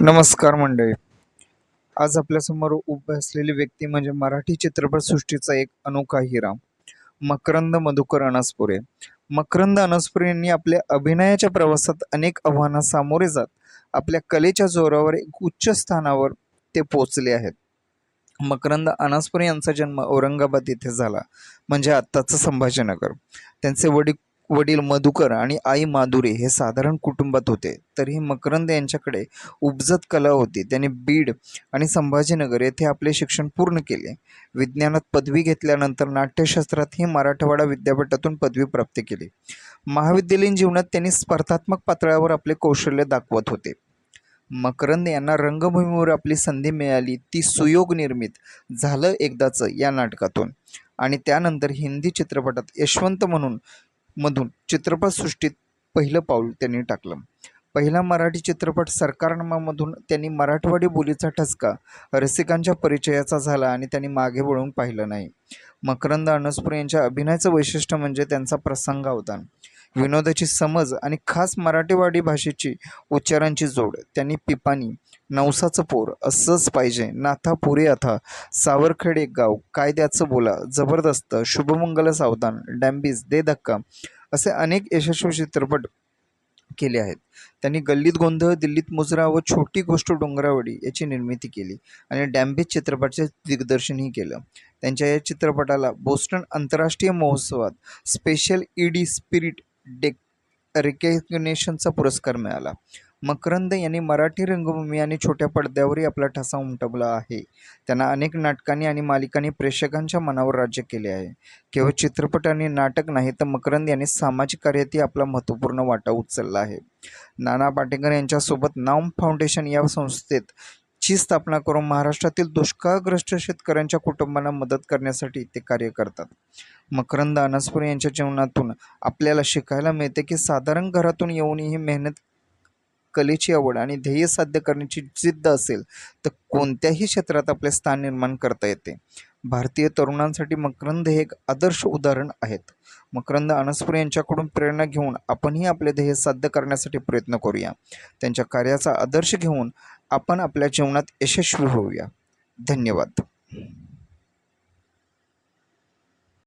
नमस्कार मंडळी. आज आपल्यासमोर उभे असलेली व्यक्ती म्हणजे मराठी चित्रपटसृष्टीचा एक अनोखा हिरा मकरंद मधुकर अनसपुरे. मकरंद अनसपुरे यांनी आपल्या अभिनयाच्या प्रवासात अनेक आव्हानां सामोरे जात आपल्या कलेच्या जोरावर एक उच्च स्थानावर ते पोचले आहेत. मकरंद अनासपुरे यांचा जन्म औरंगाबाद येथे झाला म्हणजे आत्ताचं संभाजीनगर. त्यांचे वडील वडील मधुकर आणि आई माधुरी हे साधारण कुटुंबात होते. तरीही मकरंद यांच्याकडे उपजत कला होती. त्यांनी बीड आणि संभाजीनगर येथे आपले शिक्षण पूर्ण केले. विज्ञानात पदवी घेतल्यानंतर नाट्यशास्त्रातही मराठवाडा विद्यापीठातून पदवी प्राप्त केली. महाविद्यालयीन जीवनात त्यांनी स्पर्धात्मक पातळ्यावर आपले कौशल्य दाखवत होते. मकरंद यांना रंगभूमीवर आपली संधी मिळाली. ती सुयोग निर्मित झालं एकदाचं या नाटकातून. आणि त्यानंतर हिंदी चित्रपटात यशवंत म्हणून मधून चित्रपटसृष्टीत पहिलं पाऊल त्यांनी टाकलं. पहिला मराठी चित्रपट सरकारनामामधून त्यांनी मराठवाडी बोलीचा ठसका रसिकांच्या परिचयाचा झाला आणि त्यांनी मागे वळून पाहिलं नाही. मकरंद अनसपुरे यांच्या अभिनयाचं वैशिष्ट्य म्हणजे त्यांचा प्रसंगावधान विनोदाची समज आणि खास मराठीवाडी भाषेची उच्चारांची जोड त्यांनी पिपाणी नवसाचं पोर असंच पाहिजे नाथा पुरे अथा सावरखेड एक गाव कायद्याचं बोला जबरदस्त शुभमंगल सावधान डॅम्बीज दे धक्का असे अनेक यशस्वी चित्रपट केले आहेत. त्यांनी गल्लीत गोंधळ दिल्लीत मुजरा व छोटी गोष्ट डोंगरावडी याची निर्मिती केली आणि डॅम्बेज चित्रपटाचे दिग्दर्शनही केलं. त्यांच्या या चित्रपटाला बोस्टन आंतरराष्ट्रीय महोत्सवात स्पेशल ईडी स्पिरिट डेक रिकग्नेशनचा पुरस्कार मिळाला. मकरंद यांनी मराठी रंगभूमी आणि छोट्या पडद्यावरही आपला ठसा उमटवला आहे. त्यांना अनेक नाटकांनी आणि मालिकांनी प्रेक्षकांच्या मनावर राज्य केले आहे. केवळ चित्रपट आणि नाटक नाही तर मकरंद यांनी सामाजिक कार्यातही आपला महत्त्वपूर्ण वाटा उचलला आहे. नाना पाटेकर यांच्यासोबत नाम फाउंडेशन या संस्थेत ची स्थापना करून महाराष्ट्रातील दुष्काळग्रस्त शेतकऱ्यांच्या कुटुंबांना मदत करण्यासाठी ते कार्य करतात. मकरंद अनसपुरे यांच्या जीवनातून आपल्याला शिकायला मिळते की साधारण घरातून येऊनही मेहनत कलेची आवड आणि ध्येय साध्य करण्याची जिद्द असेल तर कोणत्याही क्षेत्रात आपले स्थान निर्माण करता येते. भारतीय तरुणांसाठी मकरंद हे एक आदर्श उदाहरण आहेत. मकरंद अनसपुरे यांच्याकडून प्रेरणा घेऊन आपणही आपले ध्येय साध्य करण्यासाठी प्रयत्न करूया. त्यांच्या कार्याचा आदर्श घेऊन आपण आपल्या जीवनात यशस्वी होऊया. धन्यवाद.